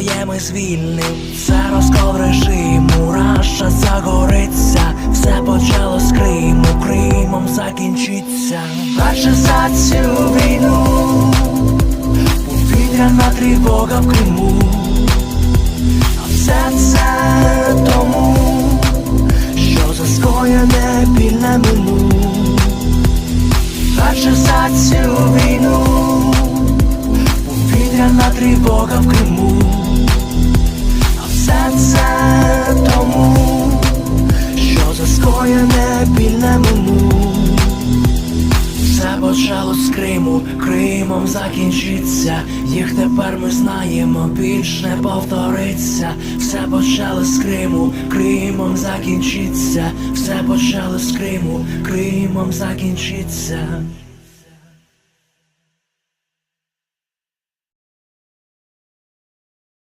Є ми все розкол режиму, Раша загориться, все почало з Криму, Кримом закінчиться. Перше за цю війну, повітряна тривога в Криму, а все це тому, що за скоєне біль мину. Перше за цю війну, повітряна тривога в Криму, скоєне біль не мину. Все почало з Криму, Кримом закінчиться. Їх тепер ми знаємо, більш не повториться. Все почало з Криму, Кримом закінчиться. Все почало з Криму, Кримом закінчиться.